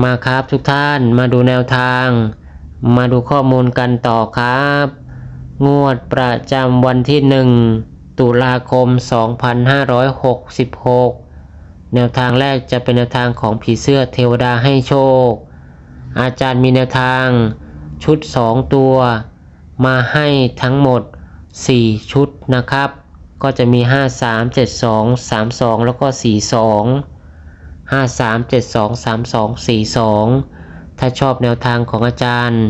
มาครับทุกท่านมาดูแนวทาง มาดูข้อมูลกันต่อครับ งวดประจำวันที่ 1 ตุลาคม 2566 แนวทางแรกจะเป็นแนวทางของผีเสื้อเทวดาให้โชค อาจารย์มีแนวทางชุด 2 ตัว มาให้ทั้งหมด 4 ชุดนะครับ ก็จะมี 5 3 7 2 3 2 แล้วก็ 4 2ห้าสามเจ็ดสองสามสองสี่สองถ้าชอบแนวทางของอาจารย์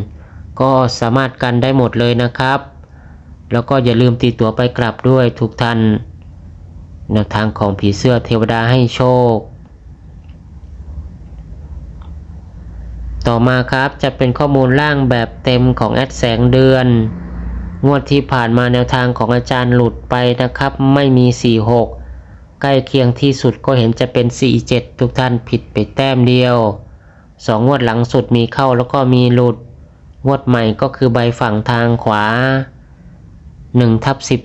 ก็สามารถกันได้หมดเลยนะครับ แล้วก็อย่าลืมตีตัวไปกลับด้วยทุกท่านแนวทางของผีเสื้อเทวดาให้โชค ต่อมาครับจะเป็นข้อมูลล่างแบบเต็มของแอดแสงเดือน งวดที่ผ่านมาแนวทางของอาจารย์หลุดไปนะครับ ไม่มี 46 ใกล้เคียงที่สุดก็เห็นจะเป็น 47 ทุกท่านผิดไปแต้มเดียวสองงวดหลังสุดมีเข้าแล้วก็มีหลุด งวดใหม่ก็คือใบฝั่งทางขวา1ทับ10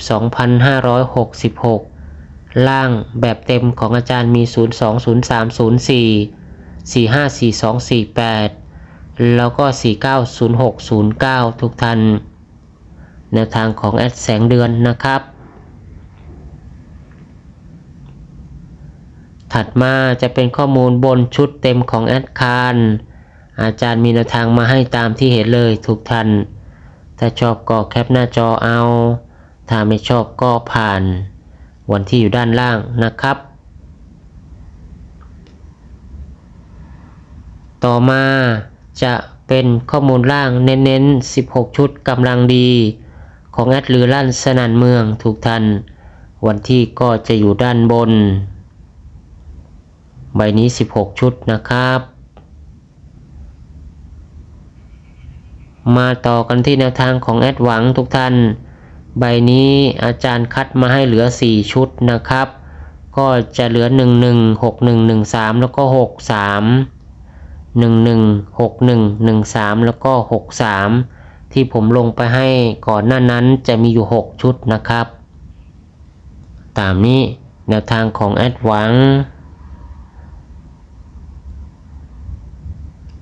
2566 ล่างแบบเต็มของอาจารย์มี 020304 454248 แล้วก็ 490609 ทุกท่านแนวทางของแอดแสงเดือนนะครับ ถัดมาจะเป็นข้อมูลบนชุดเต็มของแอดคารอาจารย์มีแนวทางมาให้ตามที่เห็นเลยทุกท่าน ถ้าชอบก็แคปหน้าจอเอา ถ้าไม่ชอบก็ผ่าน วันที่อยู่ด้านล่างนะครับ ต่อมาจะเป็นข้อมูลล่างเน้นๆ 16 ชุดกำลังดี ของแอดหรือลั่นสนันเมืองทุกท่าน วันที่ก็จะอยู่ด้านบน ใบนี้ 16 ชุดนะครับ มาต่อกันที่แนวทางของแอดหวังทุกท่าน ใบนี้อาจารย์คัดมาให้เหลือ 4 ชุดนะครับ ก็จะเหลือ 11 61 13 แล้วก็ 63 11 61 13 แล้วก็ 63 ที่ผมลงไปให้ก่อนหน้านั้นจะมีอยู่ 6 ชุดนะครับ ตามนี้แนวทางของแอดหวัง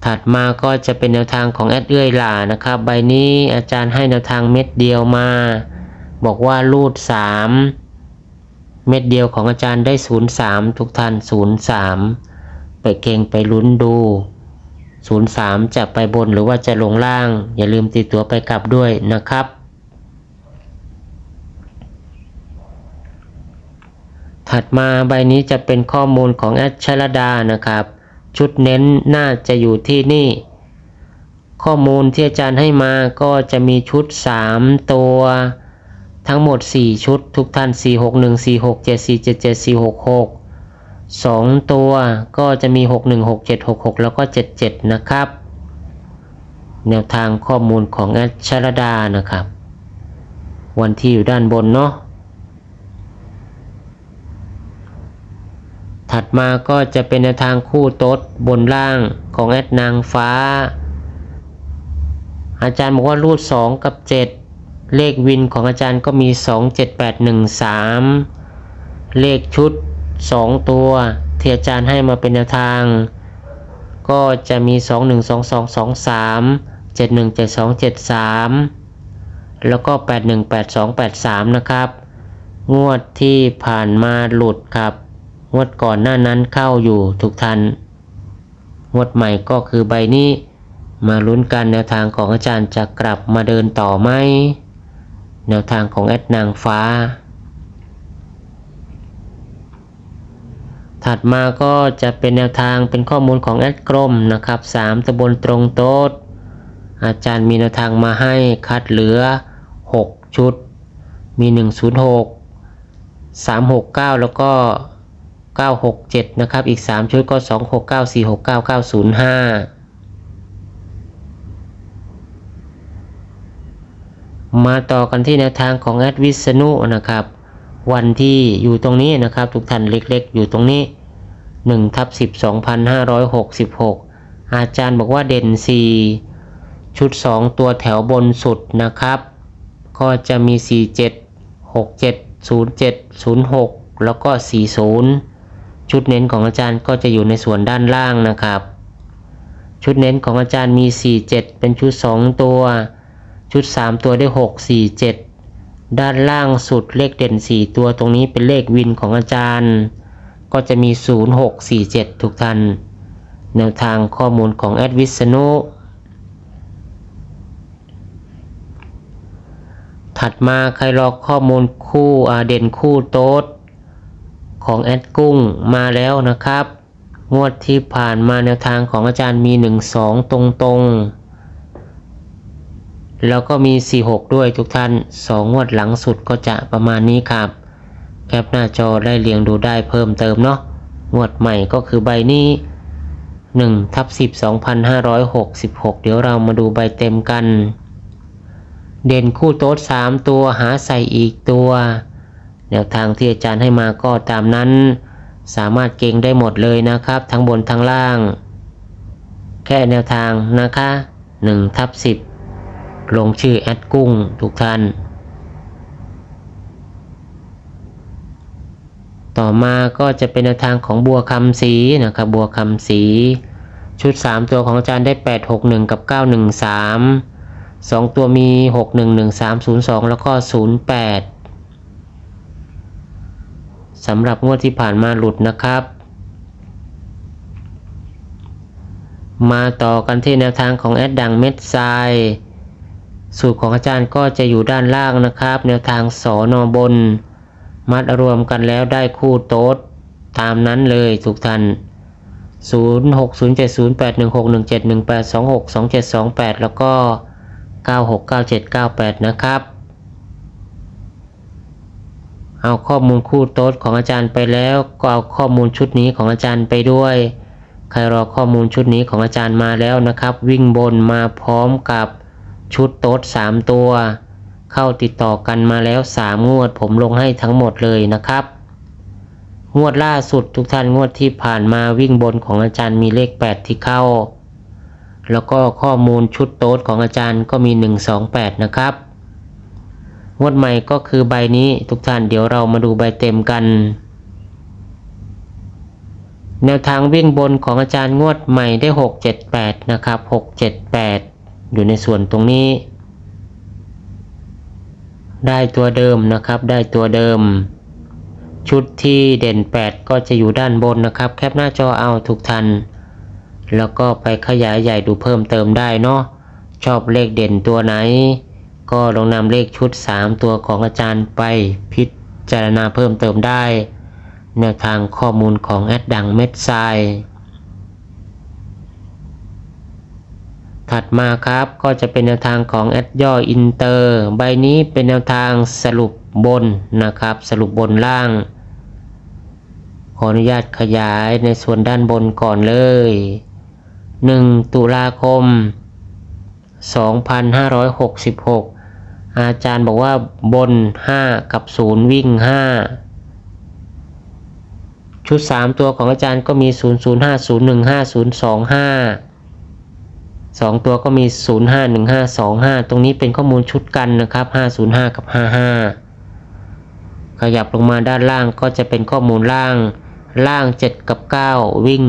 ถัดมาก็จะเป็นแนวทางของแอดเอื้อยหลานะครับ ใบนี้อาจารย์ให้แนวทางเม็ดเดียวมา บอกว่ารูด 3 เม็ดเดียวของอาจารย์ได้ 03 ทุกท่าน 03 ไปเก่งไปลุ้นดู 03 จะไปบนหรือว่าจะลงล่าง อย่าลืมติดตัวไปกลับด้วยนะครับ ถัดมาใบนี้จะเป็นข้อมูลของแอดชลดานะครับ ชุดเน้นน่าจะอยู่ที่นี่ ข้อมูลที่อาจารย์ให้มาก็จะมีชุด 3 ตัว ทั้งหมด 4 ชุด ทุกท่าน 4 6 1 4 6 7 4 7 7 4 6 6 2 ตัวก็จะมี 6 1 6 7 6 6 แล้วก็ 7 7 นะครับ แนวทางข้อมูลของแอดชรดานะครับ วันที่อยู่ด้านบนเนาะ ถัดมาก็จะเป็นแนวทางคู่โต๊ดบนล่างของแอดนางฟ้า อาจารย์บอกว่ารูด 2 กับ 7 เลขวินของอาจารย์ก็มี 2 7 8 1 3 เลขชุด 2 ตัว ที่อาจารย์ให้มาเป็นแนวทาง ก็จะมี 2 1 2 2 2 3 7 1 7 2 7 3 แล้วก็ 8 1 8 2 8 3 นะครับ งวดที่ผ่านมาหลุดครับ งวดก่อนหน้านั้นเข้าอยู่ทุกท่านงวดใหม่ก็คือใบนี้ มาลุ้นกันแนวทางของอาจารย์จะกลับมาเดินต่อไหม แนวทางของแอดนางฟ้า ถัดมาก็จะเป็นแนวทางเป็นข้อมูลของแอดกรมนะครับ 3ตะบนตรงโต๊ดอาจารย์มีแนวทางมาให้คัดเหลือ 6 ชุด มี 106 369 แล้วก็ 967 นะครับ อีก 3 ชุดก็ 2694699505 มาต่อกันที่แนวทางของแอดวิสนุนะครับ วันที่อยู่ตรงนี้นะครับ ทุกท่านเล็กๆ อยู่ตรงนี้1ทับ10 2566 อาจารย์บอกว่าเด่น 4 ชุด 2 ตัวแถวบนสุดนะครับ ก็จะมี 47 67 07 06 แล้วก็ 40 ชุดเน้นของอาจารย์ก็จะอยู่ในส่วนด้านล่างนะครับ ชุดเน้นของอาจารย์มี 47 เป็นชุด 2 ตัว ชุด 3 ตัวได้ 6 4 7 ด้านล่างสุดเลขเด่น 4 ตัวตรงนี้เป็นเลขวินของอาจารย์ ก็จะมี 0 6 4 7 ทุกท่านแนวทางข้อมูลของแอดวิษณุถัดมาใครรอข้อมูลคู่เด่นคู่โต๊ด ของแอดกุ้งมาแล้วนะครับ งวดที่ผ่านมาแนวทางของอาจารย์มี 1 2 ตรงตรงๆแล้วก็มี 4 6 ด้วยทุกท่าน 2 งวดหลังสุดก็จะประมาณนี้ครับ แคปหน้าจอได้เรียงดูได้เพิ่มเติมเนาะ งวดใหม่ก็คือใบนี้1ทับ10 2566 เดี๋ยวเรามาดูใบเต็มกัน เด่นคู่โต๊ด 3 ตัวหาใส่อีกตัว แนวทางที่อาจารย์ให้มาก็ตามนั้น สามารถเก่งได้หมดเลยนะครับ ทั้งบนทั้งล่าง แค่แนวทางนะคะ1ทับ10 ลงชื่อแอดกุ้งทุกท่าน ต่อมาก็จะเป็นแนวทางของบัวคำสีนะครับบัวคำสีชุด 3 ตัวของอาจารย์ได้ 8 6 1 กับ 9 1 3 2 ตัวมี 6 1 1 3 0 2 แล้วก็ 0 8 สำหรับงวดที่ผ่านมาหลุดนะครับ มาต่อกันที่แนวทางของแอดดังเม็ดทรายสูตรของอาจารย์ก็จะอยู่ด้านล่างนะครับ แนวทางสอนอบน มัดรวมกันแล้วได้คู่โต๊ดตามนั้นเลยทุกท่าน0 6 0 7 0 8 1 6 1 7 1 8 2 6 2 7 2 8 แล้วก็ 9 6 9 7 9 8 นะครับ เอาข้อมูลคู่โต๊ดของอาจารย์ไปแล้วก็เอาข้อมูลชุดนี้ของอาจารย์ไปด้วย ใครรอข้อมูลชุดนี้ของอาจารย์มาแล้วนะครับ วิ่งบนมาพร้อมกับชุดโต๊ด3 ตัว เข้าติดต่อกันมาแล้ว 3 งวด ผมลงให้ทั้งหมดเลยนะครับ งวดล่าสุดทุกท่านงวดที่ผ่านมาวิ่งบนของอาจารย์มีเลข 8 ที่เข้า แล้วก็ข้อมูลชุดโต๊ดของอาจารย์ก็มี 128 นะครับ งวดใหม่ก็คือใบนี้ทุกท่านเดี๋ยวเรามาดูใบเต็มกัน แนวทางวิ่งบนของอาจารย์งวดใหม่ได้ 678 นะครับ 678 อยู่ในส่วนตรงนี้ ได้ตัวเดิมนะครับได้ตัวเดิม ชุดที่เด่น 8 ก็จะอยู่ด้านบนนะครับ แคปหน้าจอเอาทุกท่านแล้วก็ไปขยายใหญ่ดูเพิ่มเติมได้เนาะชอบเลขเด่นตัวไหน ก็ลองนำเลขชุด 3 ตัวของอาจารย์ไปพิจารณาเพิ่มเติมได้ แนวทางข้อมูลของแอดดังเม็ดทรายถัดมาครับก็จะเป็นแนวทางของแอดย่ออินเตอร์ใบนี้เป็นแนวทางสรุปบนนะครับ สรุปบนล่าง ขออนุญาตขยายในส่วนด้านบนก่อนเลย 1 ตุลาคม 2566 อาจารย์บอกว่าบน 5 กับ 0 วิ่ง 5 ชุด 3 ตัวของอาจารย์ก็มี 0 0 5 0 1 5 0 2 5 2 ตัวก็มี 0 5 1 5 2 5 ตรงนี้เป็นข้อมูลชุดกันนะครับ 505 กับ 55 ขยับลงมาด้านล่างก็จะเป็นข้อมูลล่าง ล่าง 7 กับ 9 วิ่ง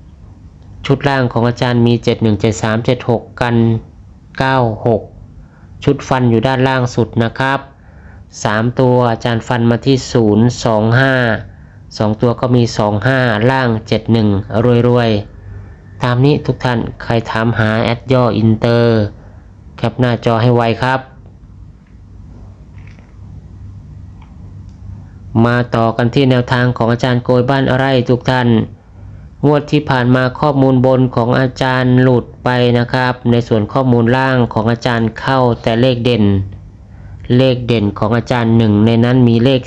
7 ชุดล่างของอาจารย์มี 71 73 76 กัน 96 ชุดฟันอยู่ด้านล่างสุดนะครับ 3 ตัวอาจารย์ฟันมาที่ 0 2 5 2 ตัวก็มี 25 ล่าง 71 รวยๆตามนี้ทุกท่านใครถามหาแอดย่ออินเตอร์แคปหน้าจอให้ไวครับ มาต่อกันที่แนวทางของอาจารย์โกยบ้านอะไรทุกท่าน งวดที่ผ่านมาข้อมูลบนของอาจารย์หลุดไปนะครับ ในส่วนข้อมูลล่างของอาจารย์เข้าแต่เลขเด่น เลขเด่นของอาจารย์หนึ่งในนั้นมีเลข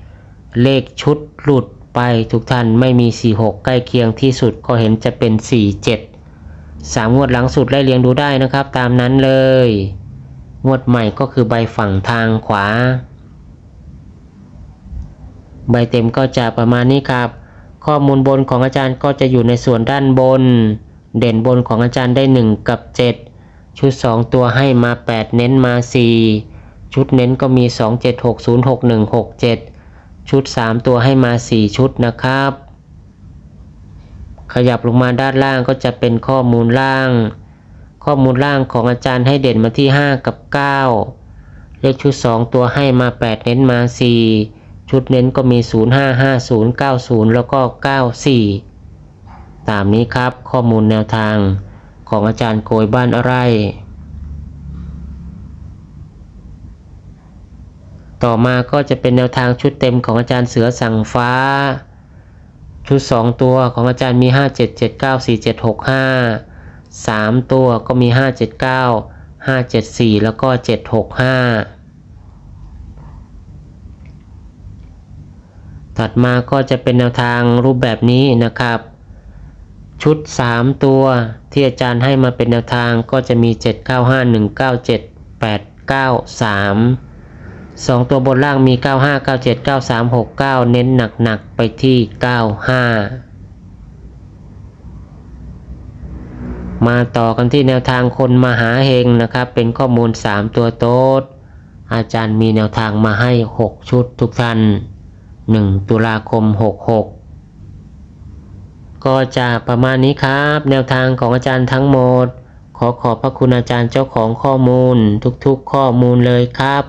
4 เลขชุดหลุดไปทุกท่านไม่มี 46 ใกล้เคียงที่สุดก็เห็นจะเป็น 47สามงวดหลังสุดไล่เรียงดูได้นะครับ ตามนั้นเลย งวดใหม่ก็คือใบฝั่งทางขวา ใบเต็มก็จะประมาณนี้ครับ ข้อมูลบนของอาจารย์ก็จะอยู่ในส่วนด้านบน เด่นบนของอาจารย์ได้ 1 กับ 7 ชุด 2 ตัวให้มา 8 เน้นมา 4 ชุดเน้นก็มี 2 7 6 0 6 1 6 7 ชุด 3 ตัวให้มา 4 ชุดนะครับ ขยับลงมาด้านล่างก็จะเป็นข้อมูลล่าง ข้อมูลล่างของอาจารย์ให้เด่นมาที่ 5 กับ 9 เลขชุด 2 ตัวให้มา 8 เน้นมา 4 ชุดเน้นก็มี 0 5 5 0 9 0 แล้วก็ 94 ตามนี้ครับข้อมูลแนวทางของอาจารย์โกยบ้านอะไร ต่อมาก็จะเป็นแนวทางชุดเต็มของอาจารย์เสือสั่งฟ้า ชุด 2 ตัวของอาจารย์มี 5 7 7 9 4 7 6 5 3 ตัวก็มี 5 7 9 5 7 4 แล้วก็ 765 6 5 ถัดมาก็จะเป็นแนวทางรูปแบบนี้นะครับ ชุด 3 ตัวที่อาจารย์ให้มาเป็นแนวทางก็จะมี 7 9 5 1 9 7 8 9 3 2 ตัวบนล่างมี 95 97 93 69 เน้นหนักๆไปที่ 95 มาต่อกันที่แนวทางคนมาหาเฮงนะครับ เป็นข้อมูล 3 ตัวโต๊ดอาจารย์มีแนวทางมาให้ 6 ชุดทุกท่าน 1 ตุลาคม 66 ก็จะประมาณนี้ครับ แนวทางของอาจารย์ทั้งหมด ขอขอบพระคุณอาจารย์เจ้าของข้อมูลทุกๆข้อมูลเลยครับ